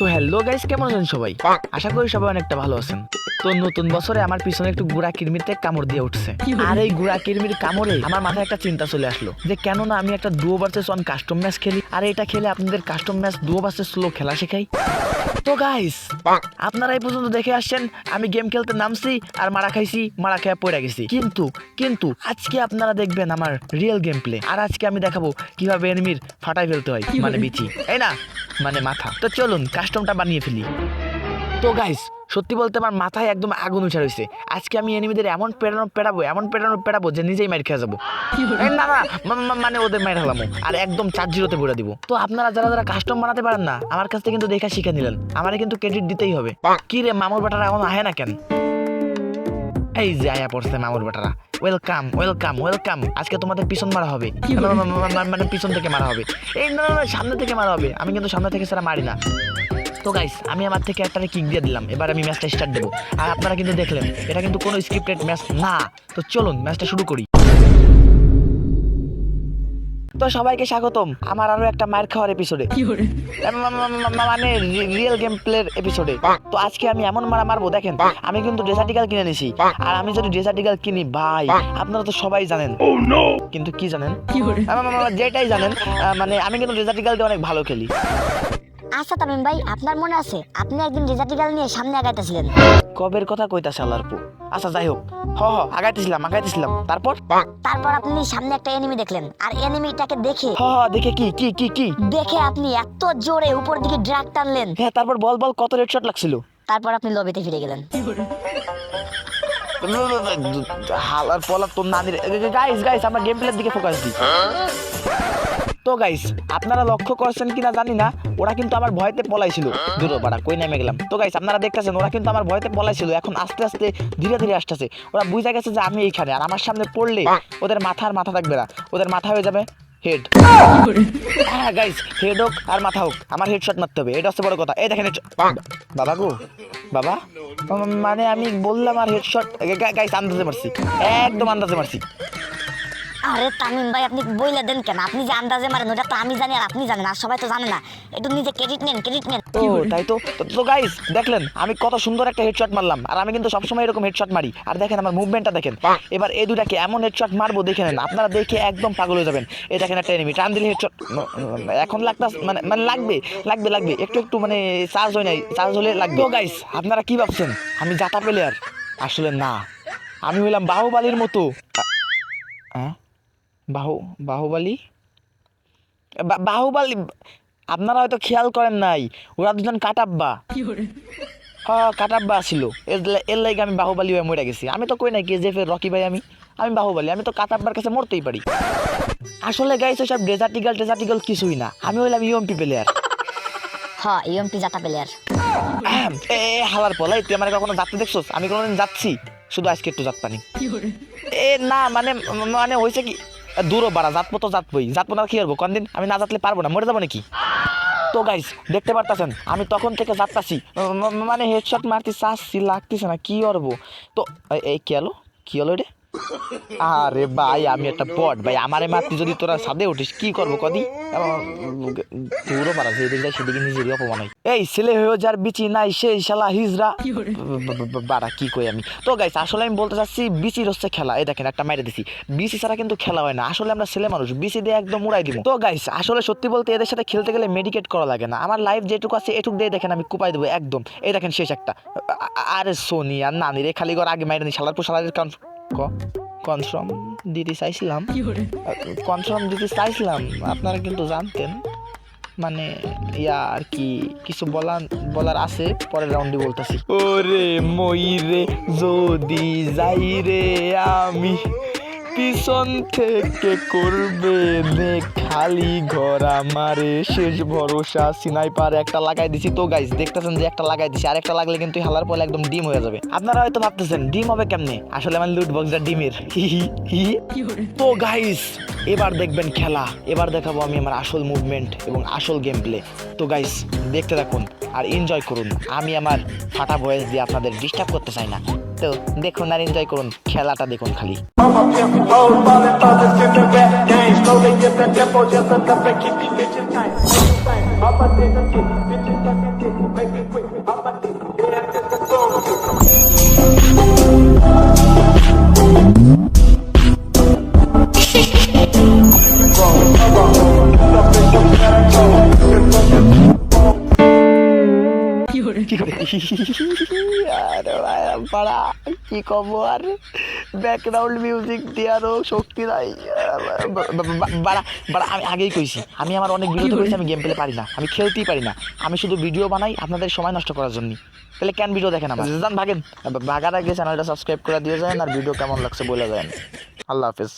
So hello guys কেমন আছেন সবাই? আশা করি সবাই অনেকটা ভালো আছেন। তো নতুন বছরে আমার পিছনে একটু গুড়া কিরমিতে কামড় দিয়ে উঠছে। আর এই গুড়া কিরমির কামড়ে আমার মাথায় একটা চিন্তা চলে আসলো যে কেন না আমি একটা duo versus one custom match খেলি আর এটা খেলে আপনাদের custom match duo versus solo খেলা শেখাই। তো গাইস আপনারা এই পর্যন্ত দেখে আসছেন আমি গেম খেলতে নামছি আর মারা খাইছি মারা খেয়ে পড়ে গেছি। কিন্তু কিন্তু আজকে আপনারা দেখবেন আমার রিয়েল গেম প্লে আর আজকে আমি দেখাবো কীভাবে এনিমির ফাটাই ফেলতে হয় মানে বিচি। এই না মানে মাথা। তো চলুন কাস্টমটা বানিয়ে ফেলি। তো গাইস সত্যি বলতে আমার মাথায় একদম আগুন উঠে রয়েছে আজকে আমি এনিমিদের এমন পেড়ানো পেড়াবো এমন পেড়ানো পেড়াবো যে নিজেই মাইর খেয়ে যাব। না না মানে ওদের মাইর হলামো আর একদম চার জিরোতে ভরে দিব। তো আপনারা যারা যারা কাস্টম বানাতে পারেন না আমার কাছ থেকে কিন্তু দেখা শিখে নিলেন। আমারে কিন্তু ক্রেডিট দিতেই হবে। কি রে মামুর বেটারা এখন আহে না কেন? এই যে আয়া পড়ছে মামুর বেটারা। ওয়েলকাম ওয়েলকাম ওয়েলকাম আজকে তোমাদের পিছন মারা হবে। মা- মা- মা- মা- মানে পিছন থেকে মারা হবে। এই না সামনে থেকে মারা হবে। আমি কিন্তু সামনে থেকে সেটা মারি না। তো গাইস আমি আমার থেকে একটা কিক দিয়ে দিলাম। এবার আমি ম্যাচটা স্টার্ট দেবো। আর আপনারা কিন্তু দেখলেন এটা কিন্তু কোনো স্ক্রিপ্টেড ম্যাচ না। তো চলুন ম্যাচটা শুরু করি। তো সবাইকে স্বাগতম আমার আরও একটা মায়ের খাওয়ার এপিসোডে মানে রিয়েল গেম প্লের এপিসোডে তো আজকে আমি এমন মারা মারবো দেখেন আমি কিন্তু ডেসার্টিকাল কিনে নিছি আর আমি যদি ডেসার্টিকাল কিনি ভাই আপনারা তো সবাই জানেন। কিন্তু কি জানেন? যেটাই জানেন আহ, মানে আমি কিন্তু ডেসার্টিকাল দিয়ে অনেক ভালো খেলি। আচ্ছা তামিম ভাই আপনার মনে আছে? আপনি একদিন রেজার্টিকাল নিয়ে সামনে আগাইতেছিলেন। কবের কথা কইতাছে আচ্ছা যাই হোক। হ হ আগাইতেছিলাম আগাইতেছিলাম। তারপর? তারপর আপনি সামনে একটা এনিমি দেখলেন আর এনিমিটাকে দেখে হ হ দেখে কি কি কি কি? দেখে আপনি এত জোরে উপর দিকে ড্রাগ টানলেন। হ্যাঁ তারপর বল বল কত রেড শট লাগছিল? তারপর আপনি লবিতে ফিরে গেলেন। হালার পলার তোর নানির গাইস গাইস আমরা গেম প্লের দিকে ফোকাস দিই। তো গাইস আপনারা লক্ষ্য করছেন কিনা জানি না, ওরা কিন্তু আমার ভয়তে পলাইছিল। দূর পাড়া কই নেমে গেলাম? তো গাইস আপনারা দেখতেছেন, ওরা কিন্তু আমার ভয়তে পলাইছিল, এখন আস্তে আস্তে ধীরে ধীরে আসতেছে। ওরা বুঝে গেছে যে আমি এইখানে, আর আমার সামনে পড়লে ওদের মাথার মাথা থাকবে না। ওদের মাথা হয়ে যাবে হেড হ্যাঁ গাইস হেড হোক আর মাথা হোক, আমার হেডশট মারতে হবে, এটা হচ্ছে বড় কথা। এই দেখেন বাবা গো, বাবা? মানে আমি বললাম আর হেডশট গাইস আন্দাজে মারছি, একদম আন্দাজে মারছি। আরে তামিম ভাই, আপনি বইলে দেন কেন? আপনি যে আন্দাজে মারেন ওটা তো আমি জানি আর আপনি জানেন, আর সবাই তো জানে না। একটু নিজে ক্রেডিট নেন ক্রেডিট নেন। ও, তাই তো? তো- গাইস দেখলেন, আমি কত সুন্দর একটা হেডশট মারলাম, আর আমি কিন্তু সবসময় এরকম হেডশট মারি। আর দেখেন আমার মুভমেন্টটা দেখেন। এবার এই দুটাকে এমন হেডশট মারবো, দেখে নেন, আপনারা দেখে একদম পাগল হয়ে যাবেন। এই দেখেন একটা এনিমি টান দিলে হেডশট এখন লাগতা মানে মানে লাগবে লাগবে লাগবে। একটু একটু মানে চার্জ হয় নাই চার্জ হলে লাগবে। গাইস আপনারা কি ভাবছেন? আমি জাতা প্লেয়ার আসলে না। আমি হইলাম বাহুবালির মতো। হ্যাঁ বাহু বাহুবালি? বাহুবালি আপনারা হয়তো খেয়াল করেন নাই ওরা দুজন কাটাব্বা। হ্যাঁ কাটাব্বা ছিল। এর লাগে আমি বাহুবালি হয়ে মরে গেছি। আমি তো কই নাই কেজিএফের রকি ভাই আমি। আমি বাহুবালি আমি তো কাটাব্বার কাছে মরতেই পারি। আসলে গাইছে সব ডেজার্টিক্যাল টেজার্টিক্যাল কিছুই না। আমি হইলাম ইউএমপি প্লেয়ার হ ইউএমপি জাতা প্লেয়ার এ এ, হালার পলাই তুই আমার কখনো যাত্রা দেখছোস? আমি কোনোদিন যাচ্ছি। শুধু আজকে একটু যাত পানি এ না মানে মানে হয়েছে কি দূরও বাড়া জাতবো তো জাতবই জাতবো না কি করব? কোনদিন আমি না জাতলে পারব না, মরে যাব নাকি? তো গাইস দেখতে পারতেছেন, আমি তখন থেকে যাচ্তাছি মানে হেডশট মারতে চাচ্ছি, লাগতেছে না, কি করব? তো এই কি হলো? কি হলো রে? আরে ভাই আমি একটা বট ভাই আমারে মারতে যদি তোরা সাদে উঠিস কি করব কদি? পুরো মারা যেদিকে যায় সেদিকে নিজেরই অপমান হয়। এই ছেলে হয়ে যার বিচি নাই সেই শালা হিজরা। বাড়া কি কই আমি? তো গাইস আসলে আমি বলতে চাচ্ছি বিচির হচ্ছে খেলা। এই দেখেন একটা মাইরে দিছি। বিচি ছাড়া কিন্তু খেলা হয় না। আসলে আমরা ছেলে মানুষ বিচি দিয়ে একদম উড়াই দিব। তো গাইস আসলে সত্যি বলতে এদের সাথে খেলতে গেলে মেডিকেট করা লাগে না। আমার লাইফ যেটুকু আছে এটুক দিয়ে দেখেন আমি কুপাই দেবো একদম। এই দেখেন শেষ একটা। আরে সোনি আর নানি রে খালি ঘর আগে মাইরে নি শালার পর শালারের কান কনফার্ম দিতে চাইছিলাম। কনফার্ম দিতে চাইছিলাম আপনারা কিন্তু জানতেন। মানে ইয়া আর কি কিছু বলার বলার আছে পরে রাউন্ডে বলতেছি। ওরে ময়ূরে যদি যাই রে আমি পিছন থেকে করবে খালি ঘর আমারে। শেষ ভরসা সিনাইপার একটা লাগাই দিছি। তো গাইস দেখতেছেন যে একটা লাগাই দিছি। আর একটা লাগলে কিন্তু হালার পরে একদম ডিম হয়ে যাবে। আপনারা হয়তো ভাবতেছেন, ডিম হবে কেমনে? আসলে আমার লুট বক্সটা ডিমের। তো গাইস এবার দেখবেন খেলা। এবার দেখাবো আমি আমার আসল মুভমেন্ট এবং আসল গেম প্লে তো গাইস দেখতে থাকুন আর এনজয় করুন। আমি আমার ফাটা ভয়েস দিয়ে আপনাদের ডিস্টার্ব করতে চাই না। তো দেখুন আর এনজয় করুন খেলাটা দেখুন খালি। পাড়া কি কব আর ব্যাকগ্রাউন্ড মিউজিক দেওয়ারও শক্তি নাই। বাড়া আমি আগেই কইছি, আমি আমার অনেক ভিডিও করেছি, আমি গেম প্লে পারি না, আমি খেলতেই পারি না। আমি শুধু ভিডিও বানাই আপনাদের সময় নষ্ট করার জন্য তাহলে কেন ভিডিও দেখেন আমার যান ভাগেন। ভাগার আগে চ্যানেলটা সাবস্ক্রাইব করে দিয়ে যায় আর ভিডিও কেমন লাগছে বলে যায় আল্লাহ হাফেজ।